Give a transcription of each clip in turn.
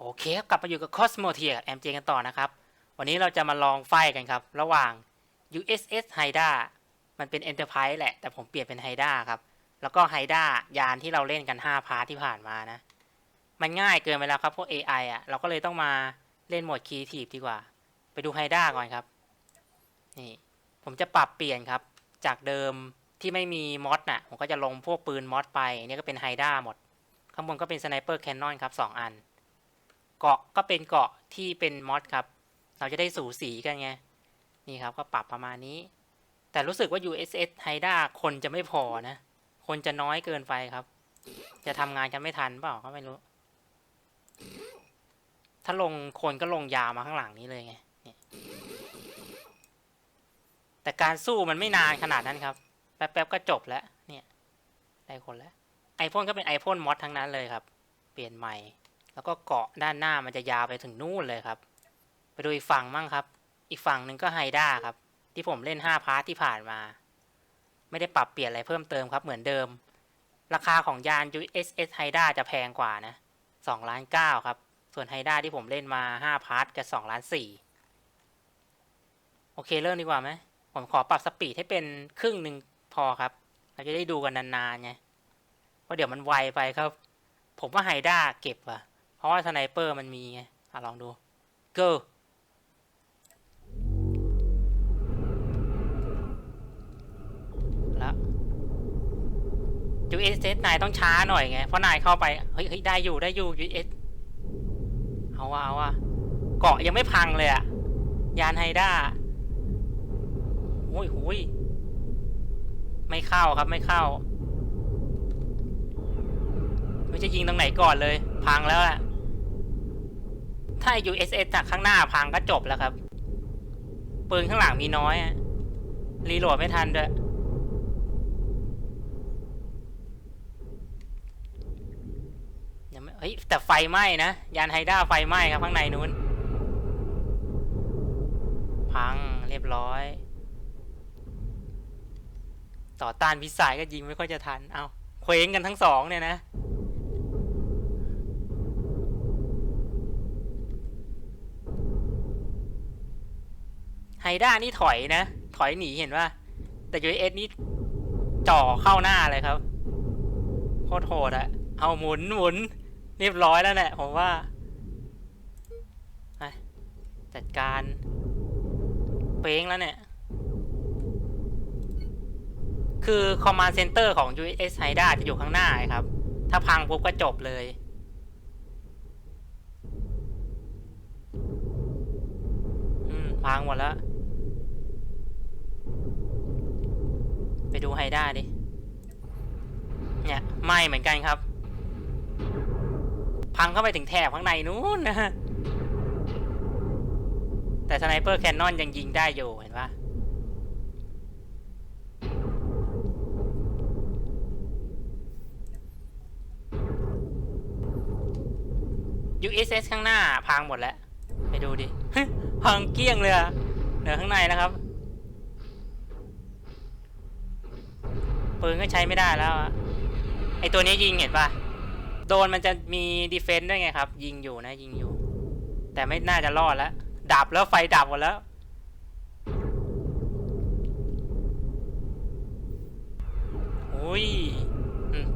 โอเคกลับมาอยู่กับ Cosmo t i e r กับ MJ กันต่อนะครับ วันนี้เราจะมาลองไฟกันครับ ระหว่าง USS Haida มันเป็น Enterprise แหละ แต่ผมเปลี่ยนเป็น Haida ครับ แล้วก็ Haida ยานที่เราเล่นกัน 5 พาร์ทที่ผ่านมานะ มันง่ายเกินไปแล้วครับ พวก AI อะ เราก็เลยต้องมาเล่นโหมด Creative ดีกว่า ไปดู Haida ก่อนครับ นี่ ผมจะปรับเปลี่ยนครับ จากเดิมที่ไม่มีมอดน่ะ ผมก็จะลงพวกปืนมอดไปนนี้ก็เป็น Haida หมด ข้างบนก็เป็น Sniper Cannon ครับสองอัน เกาะก็เป็นเกาะที่เป็นมอดครับ เราจะได้สูสีกันไง นี่ครับก็ปรับประมาณนี้ แต่รู้สึกว่า USS Haida คนจะไม่พอนะ คนจะน้อยเกินไปครับ จะทำงานกันไม่ทันเปล่าก็ไม่รู้ ถ้าลงคนก็ลงยาวมาข้างหลังนี้เลยไงแต่การสู้มันไม่นานขนาดนั้นครับ แป๊บๆก็จบแล้ว เนี่ย ได้คนแล้ว ไอพ่นก็เป็นไอพ่นมอดทั้งนั้นเลยครับ เปลี่ยนใหม่ แล้วก็เกาะด้านหน้ามันจะยาวไปถึงนู่นเลยครับ ไปดูอีกฝั่งมั่งครับ อีกฝั่งหนึ่งก็ไฮด้าครับ ที่ผมเล่น 5 พาร์ทที่ผ่านมา ไม่ได้ปรับเปลี่ยนอะไรเพิ่มเติมครับ เหมือนเดิม ราคาของยาน USS ไฮด้าจะแพงกว่านะ2ล้าน9ครับ ส่วนไฮด้าที่ผมเล่นมา 5 พาร์ทกับ2ล้าน4โอเคเริ่มดีกว่าไหมผมขอปรับสปีดให้เป็นครึ่งหนึ่งพอครับ เราจะได้ดูกันนานๆไงเพราะเดี๋ยวมันไวไปครับ ผมว่าไฮด้าเก็บว่ะ เพราะว่าสไนเปอร์มันมีไงอะลองดู go แล้ว USS นายต้องช้าหน่อยไง เพราะนายเข้าไป เฮ้ยเฮ้ยได้อยู่ได้อยู่ US เอสเอาว่ะเอาว่ะเกาะยังไม่พังเลยอะยานไฮด้าโอ้ยโอ้ยไม่เข้าครับไม่เข้า ไม่จะยิงตรงไหนก่อนเลย พังแล้วแหละ ถ้า USS จากข้างหน้าพังก็จบแล้วครับ ปืนข้างหลังมีน้อยอะรีโหลดไม่ทันด้วยยังไม่เฮ้ย แต่ไฟไหม้นะ ยานไฮด้าไฟไหม้ครับข้างในนู้น พังเรียบร้อย ต่อต้านพิสัยก็ยิงไม่ค่อยจะทัน เอาเคว้งกันทั้งสองเนี่ยนะ ด้านี่ถอยนะ ถอยหนีเห็นว่า แต่ US นี่จ่อเข้าหน้าเลยครับโคตรโหดอะเอาหมุนหมุนเรียบร้อยแล้วแหละผมว่าจัดการเป้งแล้วเนี่ย คือ Command Center ของ US h i d a จะอยู่ข้างหน้าครับ ถ้าพังปุ๊บก็จบเลย อืม พังหมดแล้ว ไป ดูไฮด้าดิ เนี่ยไหม่เหมือนกันครับ พังเข้าไปถึงแถบข้างในนู้นนะฮะ แต่สไนเปอร์แคนนอนยังยิงได้อยู่เห็นปะ USS ข้างหน้าพังหมดแล้ว ไปดูดิ พังเกลี้ยงเลยเหลือข้างในนะครับ ปืนก็ใช้ไม่ได้แล้วอะไอตัวนี้ยิงเห็นปะโดนมันจะมีดีเฟนต์ด้วยไงครับ ยิงอยู่นะ ยิงอยู่ แต่ไม่น่าจะรอดแล้ว ดับแล้วไฟดับหมดแล้ว อุ้ย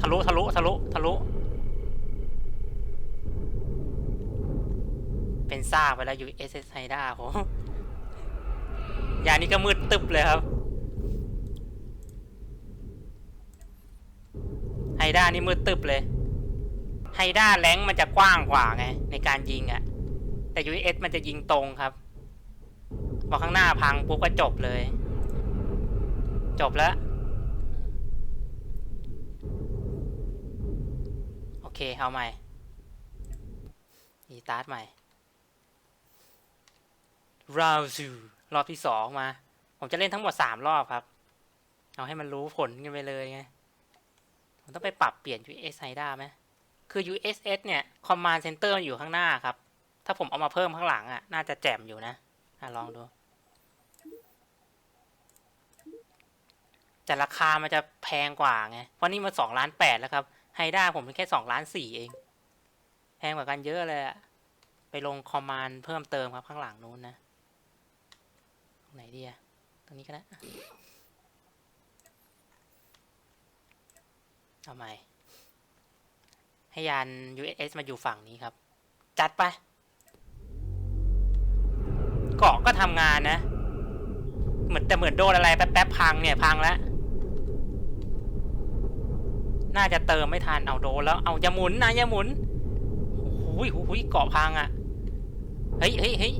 ทะลุทะลุทะลุทะลุ เป็นซากไปแล้วอยู่ SS ไฮด้าโหยานี้ก็มืดตึบเลยครับ ไฮ ด้านี่มืดตึบเลย ไฮด้าแรงมันจะกว้างกว่าไง ในการยิงอะ่ะแต่ US มันจะยิงตรงครับพอข้างหน้าพังปุ๊บก็จบเลย จบแล้ว โอเค เอาใหม่อีตาร์ทใหม่ราวซูรอบที่สองมา ผมจะเล่นทั้งหมดสามรอบครับ เอาให้มันรู้ผลกันไปเลยไง ผมต้องไปปรับเปลี่ยน US h i d a ไหมคือ USS เนี่ย Command Center มันอยู่ข้างหน้าครับ ถ้าผมเอามาเพิ่มข้างหลังอะ น่าจะแจ่มอยู่นะอะลองดู แต่ราคามันจะแพงกว่าไง เพราะนี่มาสองล้านแปดแล้วครับไฮด้าผมเป็นแค่สองล้านสี่เอง แพงกว่ากันเยอะเลยอะไปลงคอมมานด์เพิ่มเติมครับข้างหลังนู้นนะ ตรงไหนดีอะตรงนี้ก็ได้ อะเอาใหม่ให้ยาน USS มาอยู่ฝั่งนี้ครับ จัดไปเกาะก็ทำงานนะ เหมือนแต่เหมือนโดนอะไรแป๊บๆพังเนี่ยพังแล้ว น่าจะเติมไม่ทันเอาโดนแล้ว เอาอย่าหมุนนะอย่าหมุนโอ้โหโอ้โหเกาะพังอะ่ะ เฮ้ยเฮ้ยเฮ้ย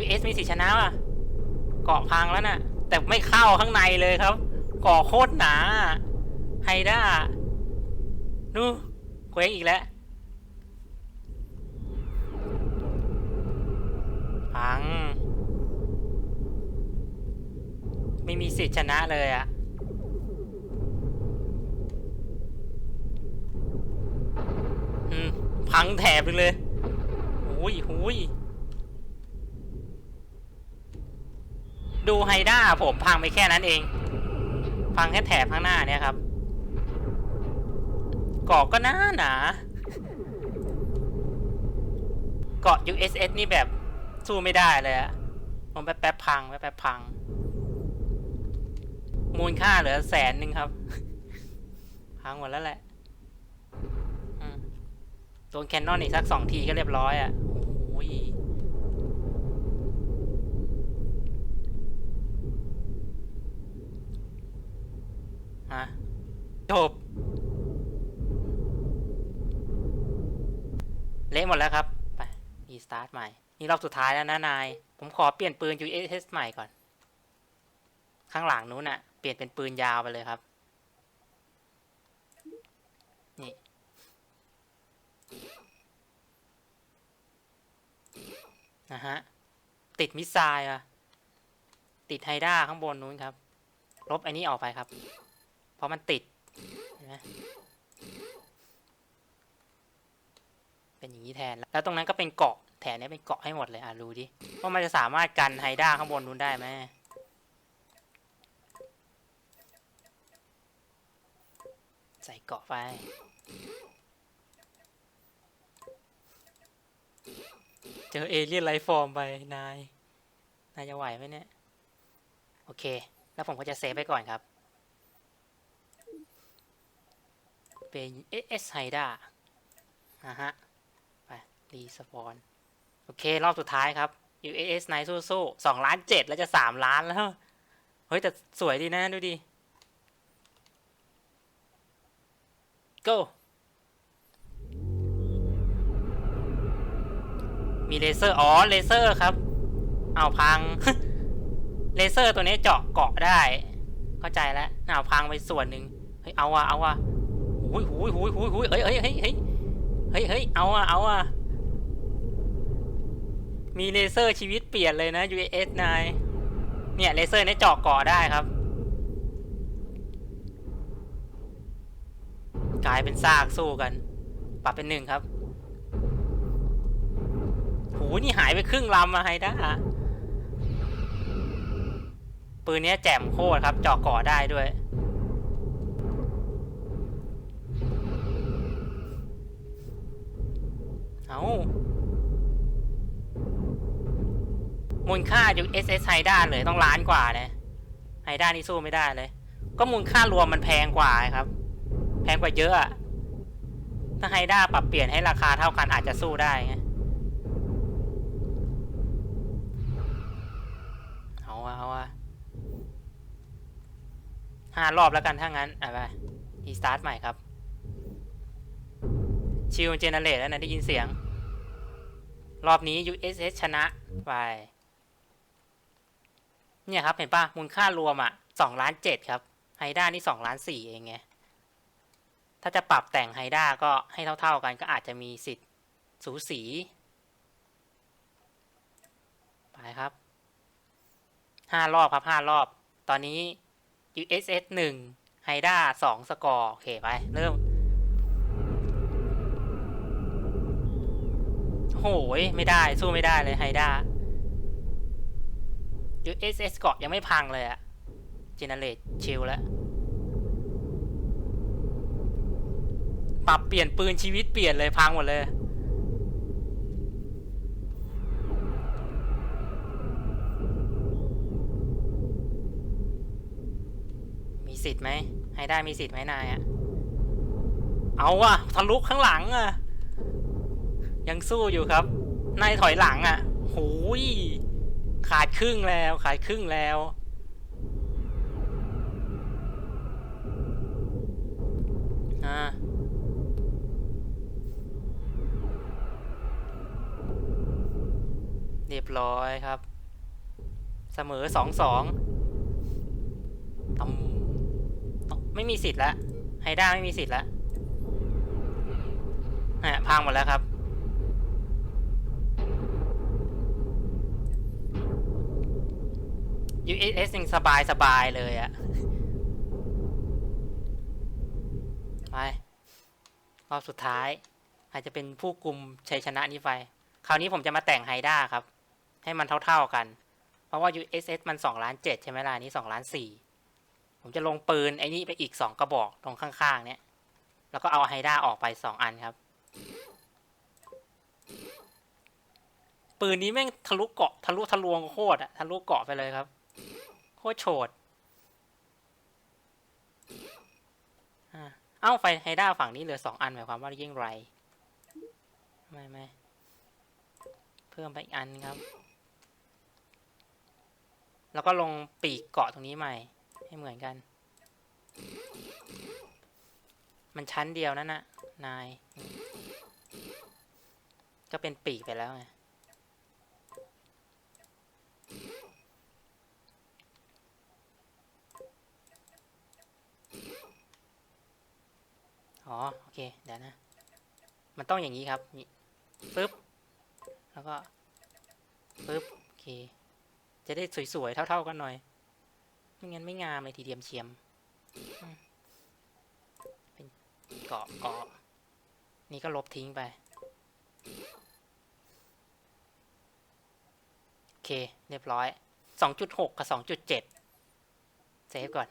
US มีสิชนะว่ะ เกาะพังแล้วน่ะ แต่ไม่เข้าข้างในเลยครับเกาะโคตรหนา ไฮด้า ดูเคว้งอีกแล้ว พัง ไม่มีสิทธิ์ชนะเลยอะอืม พังแถบไปเลยหุยหุยดูไฮด้าผมพังไปแค่นั้นเอง พังแค่แถบข้างหน้าเนี่ยครับ กาะก็หนาหนาเกาะ USS นี่แบบสู้ไม่ได้เลยอะผมแป๊บแป๊บพังแป๊บแป๊บพัง มูลค่าเหลือแสนหนึ่งครับ พังหมดแล้วแหละโดนแคนนอนอีกสักสองทีก็เรียบร้อยอะ่ะโอ้ยฮะจบ เละหมดแล้วครับ ไปรีสตาร์ทใหม่ นี่รอบสุดท้ายแล้วนะนาย ผมขอเปลี่ยนปืน USS ใหม่ก่อน ข้างหลังนู้นน่ะ เปลี่ยนเป็นปืนยาวไปเลยครับ นี่ นะฮะ ติดมิสไซล์อะติดไฮด้าข้างบนนู้นครับ ลบไอ้นี้ออกไปครับ เพราะมันติด เห็นไหม เป็นอย่างนี้แทน แล้วตรงนั้นก็เป็นเกาะแถนนี้เป็นเกาะให้หมดเลยอะดูดิว่ามันจะสามารถกันไฮด้าข้างบนนู้นได้ไหมใส่เกาะไปเจอเอเลี่ยนไลฟ์ฟอร์มไปนาย นายจะไหวไหมเนี่ย โอเค แล้วผมก็จะเซฟไปก่อนครับ เป็น SS h i d a นะฮะ รีสปอนโอเค รอบสุดท้ายครับ UAS นายสู้ๆสองล้านเจ็ดแล้วจะสามล้านแล้ว เฮ้ย แต่สวยดีนะ ดูดิ go มีเลเซอร์ อ๋อ เลเซอร์ครับ เอาพัง เลเซอร์ตัวนี้เจาะเกาะได้ เข้าใจแล้วเอาพังไปส่วนหนึ่งเฮ้ย เอาอะเอาอะหุยหุยหุยหุยหุยเฮ้ยเฮ้ยเฮ้ยเฮ้ยเฮ้ยเฮ้ยเอาอะเอาอะ มีเลเซอร์ชีวิตเปลี่ยนเลยนะ US นายเนี่ยเลเซอร์นี้เจาะกาะได้ครับ กลายเป็นซากสู้กัน ปรับเป็นหนึ่งครับหูนี่หายไปครึ่งลำอะไฮด้าปืนเนี้ยแจ่มโคตรครับเจาะกาะได้ด้วยเอา มูลค่าอยู่ SS ไฮด้าเลยต้องล้านกว่านะไฮด้านี่สู้ไม่ได้เลย ก็มูลค่ารวมมันแพงกว่าครับ แพงกว่าเยอะถ้าไฮด้าปรับเปลี่ยนให้ราคาเท่ากันอาจจะสู้ได้ไงเอาอะเอาอะห้ารอบแล้วกันถ้างั้นอะไปรีสตาร์ทใหม่ครับ ชิลเจเนเรตแล้วนะได้ยินเสียง รอบนี้ USS ชนะไป เนี่ยครับเห็นปะมูลค่ารวมอะสองล้านเจ็ดครับไฮด้านี่สองล้านสี่เองไงถ้าจะปรับแต่งไฮด้าก็ให้เท่า ๆกันก็อาจจะมีสิทธิ์สูสีไปครับห้ารอบครับห้ารอบ ตอนนี้ USS หนึ่งไฮด้าสองสกอร์โอเคไป เริ่มโหยไม่ได้สู้ไม่ได้เลยไฮด้า ยูเอสเกาะยังไม่พังเลยอะเจเนเรตชิลแล้วปรับเปลี่ยนปืนชีวิตเปลี่ยนเลยพังหมดเลย มีสิทธิ์ไหมให้ได้มีสิทธิ์ไหมนายอะเอาอะทะลุข้างหลังอะยังสู้อยู่ครับ นายถอยหลังอะหูย ขาดครึ่งแล้วขาดครึ่งแล้ว อ่าเรียบร้อยครับ เสมอสองสองตำไม่มีสิทธิ์แล้วไฮด้าไม่มีสิทธิ์แล้วฮะพังหมดแล้วครับ USS ยังสบายสบายเลยอะไป รอบสุดท้าย อาจจะเป็นผู้กลุ่มชัยชนะนี้ไป คราวนี้ผมจะมาแต่งไฮด้าครับ ให้มันเท่าๆกัน เพราะว่า USS มัน2ล้าน7ใช่ไหมล่ะนนี้2ล้าน4ผมจะลงปืนไอ้นี่ไปอีก 2 กระบอกตรงข้างๆ เนี่ย แล้วก็เอาไฮด้าออกไป 2 อันครับปืนนี้แม่งทะลุเกาะทะลุทะลวงโคตรอะทะลุเกาะไปเลยครับ โคตรโฉดเอ้าไฟไฮด้าฝั่งนี้เหลือสองอันหมายความว่ายิ่งไรไม่ไม่เพิ่มไปอีกอันครับ แล้วก็ลงปีกเกาะตรงนี้ใหม่ ให้เหมือนกัน มันชั้นเดียวนั่นนะนาย ก็เป็นปีกไปแล้วไง อ๋อ โอ เค เดี๋ยวนะ มันต้องอย่างนี้ครับ นี่ปึ๊บ แล้วก็ปึ๊บ โอเค จะได้สวยๆ เท่า ๆ กันหน่อย ไม่งั้นไม่งามเลยทีเดียมเชียมอืมเป็นเกาะเกาะนี่ก็ลบทิ้งไป โอเค เรียบร้อย 2.6 กับ 2.7 เซฟก่อน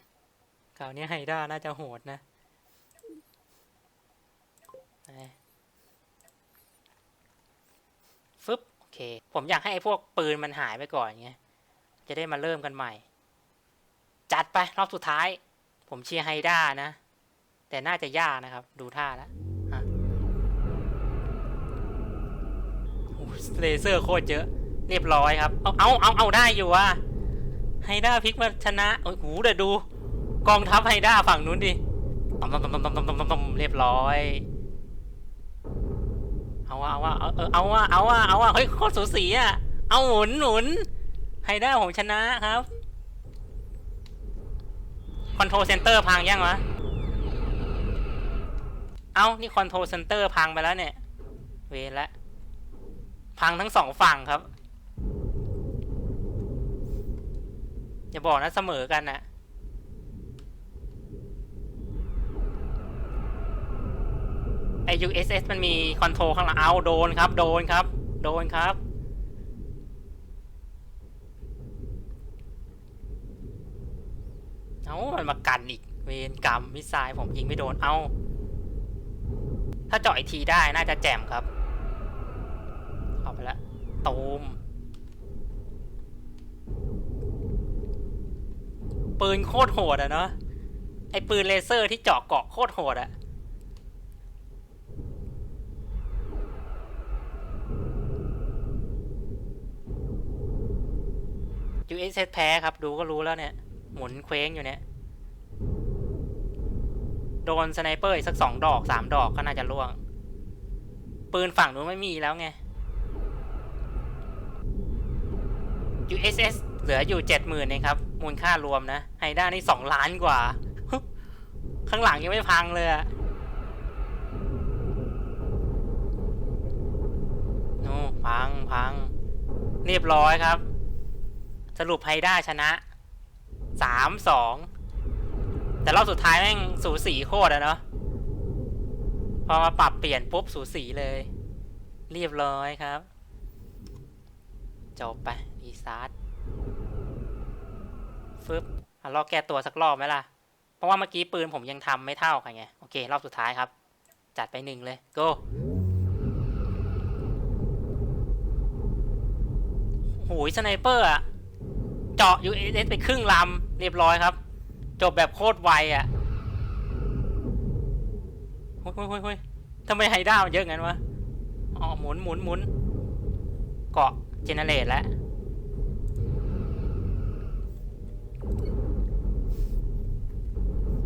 คราวนี้ไฮด้าน่าจะโหดนะ ฟึบโอเค ผมอยากให้ไอ้พวกปืนมันหายไปก่อนไงจะได้มาเริ่มกันใหม่ จัดไปรอบสุดท้าย ผมเชียร์ไฮด้านะ แต่น่าจะยากนะครับ ดูท่าแล้วเลเซอร์โคตรเยอะ เรียบร้อยครับ เอาเอาเอาเอาได้อยู่ว่ะไฮด้าพลิกมาชนะโอ้โหเดี๋ยวดู กองทัพไฮด้าฝั่งนู้นดิตมตอมตอมตอมตอมตอมตอมเรียบร้อย เอาว่าเอาว่าเออเอาว่าเอาว่าเอาว่าเฮ้ยโคตรสูสีอะเอาหมุนหนุนไฮด้าผมชนะครับคอนโทรเซนเตอร์พังยังวะเอานี่คอนโทรเซนเตอร์พังไปแล้วเนี่ย เวละพังทั้งสองฝั่งครับ อย่าบอกนะเสมอกันนะไอ USS มันมีคอนโทรลข้างหลังเอาโดนครับ โดนครับ โดนครับ เอามันมากันอีก เวรกรรมมิสไซล์ผมยิงไม่โดน เอา ถ้าเจาะอีทีได้น่าจะแจ่มครับ เอาไปละตูมปืนโคตรโหดอะเนาะไอปืนเลเซอร์ที่เจาะเกาะโคตรโหดอะ USS แพ้ครับ ดูก็รู้แล้วเนี่ย หมุนเคว้งอยู่เนี่ย โดนสไนเปอร์อีกสักสองดอกสามดอกก็น่าจะล่วง ปืนฝั่งนู้นไม่มีแล้วไง USS เหลืออยู่เจ็ดหมื่นเองครับ มูลค่ารวมนะไฮด้านี่สองล้านกว่า ข้างหลังยังไม่พังเลยอะโน่พังพัง เรียบร้อยครับ สรุปไฮด้าชนะสามสองแต่รอบสุดท้ายแม่งสูสีโคตรอะเนาะพอมาปรับเปลี่ยนปุ๊บสูสีเลย เรียบร้อยครับ จบไปรีซาร์ตฟึบอะรอบแก้ตัวสักรอบไหมล่ะ เพราะว่าเมื่อกี้ปืนผมยังทำไม่เท่ากันไง โอเค รอบสุดท้ายครับ จัดไปหนึ่งเลย go โหยสไนเปอร์อะ เจาะ USS ไปครึ่งลำเรียบร้อยครับ จบแบบโคตรไวอะ่ะเฮ้ยเฮ้ยฮ้ยทำไมไฮด้ามันเยอะงั้นวะอ๋อหมุนหมุนหมุนเกาะเจเนเรตแล้ว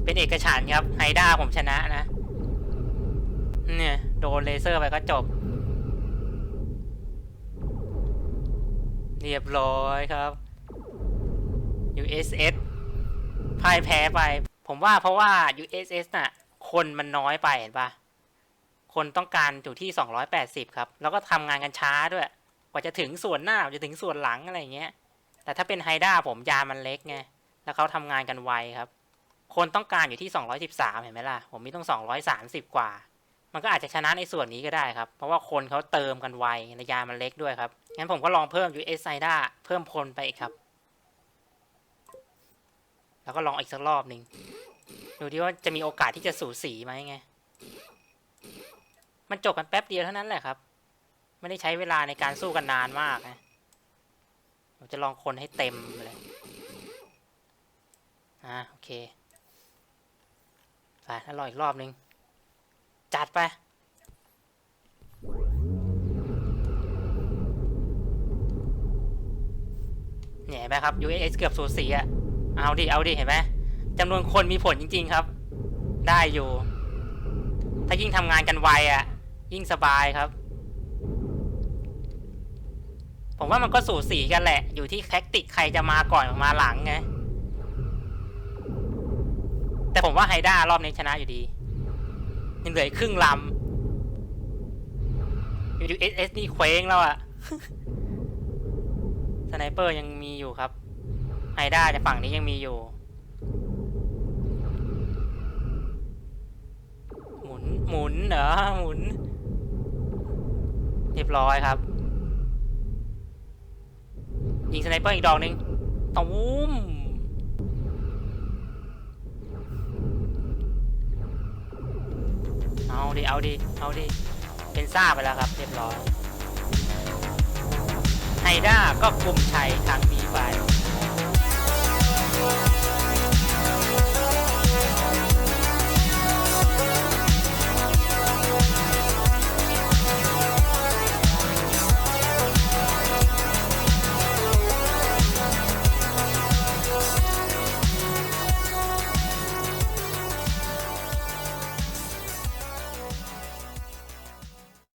เป็นเอกฉันท์ครับไฮด้าผมชนะนะ เนี่ย โดนเลเซอร์ไปก็จบ เรียบร้อยครับ USS พ่ายแพ้ไป ผมว่าเพราะว่า USS น่ะ คนมันน้อยไปเห็นปะคนต้องการอยู่ที่ 280 ครับ แล้วก็ทำงานกันช้าด้วย กว่าจะถึงส่วนหน้ากว่าจะถึงส่วนหลังอะไรเงี้ย แต่ถ้าเป็นไฮด้าผมยามันเล็กไง แล้วเขาทำงานกันไวครับ คนต้องการอยู่ที่ 213 เห็นไหมล่ะ ผมมีต้อง 230 กว่า มันก็อาจจะชนะในส่วนนี้ก็ได้ครับ เพราะว่าคนเขาเติมกันไวในยามันเล็กด้วยครับ งั้นผมก็ลองเพิ่ม US ไซด้าเพิ่มพลไปอีกครับ แล้วก็ลองอีกสักรอบหนึ่งดูดิว่าจะมีโอกาสที่จะสูสีไหมไง มันจบกันแป๊บเดียวเท่านั้นแหละครับ ไม่ได้ใช้เวลาในการสู้กันนานมากนะผมจะลองคนให้เต็มเลยอ่าโอเคไปแล้วรออีกรอบหนึ่งจัดไปเนี่ยไหมครับ UAS เกือบสูสีอะ เอาดิ เอาดิ เห็นไหมจำนวนคนมีผลจริง ๆครับ ได้อยู่ ถ้ายิ่งทำงานกันไวอะยิ่งสบายครับ ผมว่ามันก็สูสีกันแหละ อยู่ที่แท็กติกใครจะมาก่อนมาหลังไง แต่ผมว่าไฮด้ารอบนี้ชนะอยู่ดี ยังเหลือครึ่งลำอยู่ดีเอสเอสนี่เคว้งแล้วอะสไนเปอร์ยังมีอยู่ครับ ไฮด้าจากฝั่งนี้ยังมีอยู่ หมุนหมุนเหรอหมุน เรียบร้อยครับ ยิงสไนเปอร์อีกดอกหนึ่งตูมเอาดิ เอาดิ เอาดิ เป็นซ่าไปแล้วครับ เรียบร้อยไฮด้าก็กลุ่มชัยครั้งนี้ไป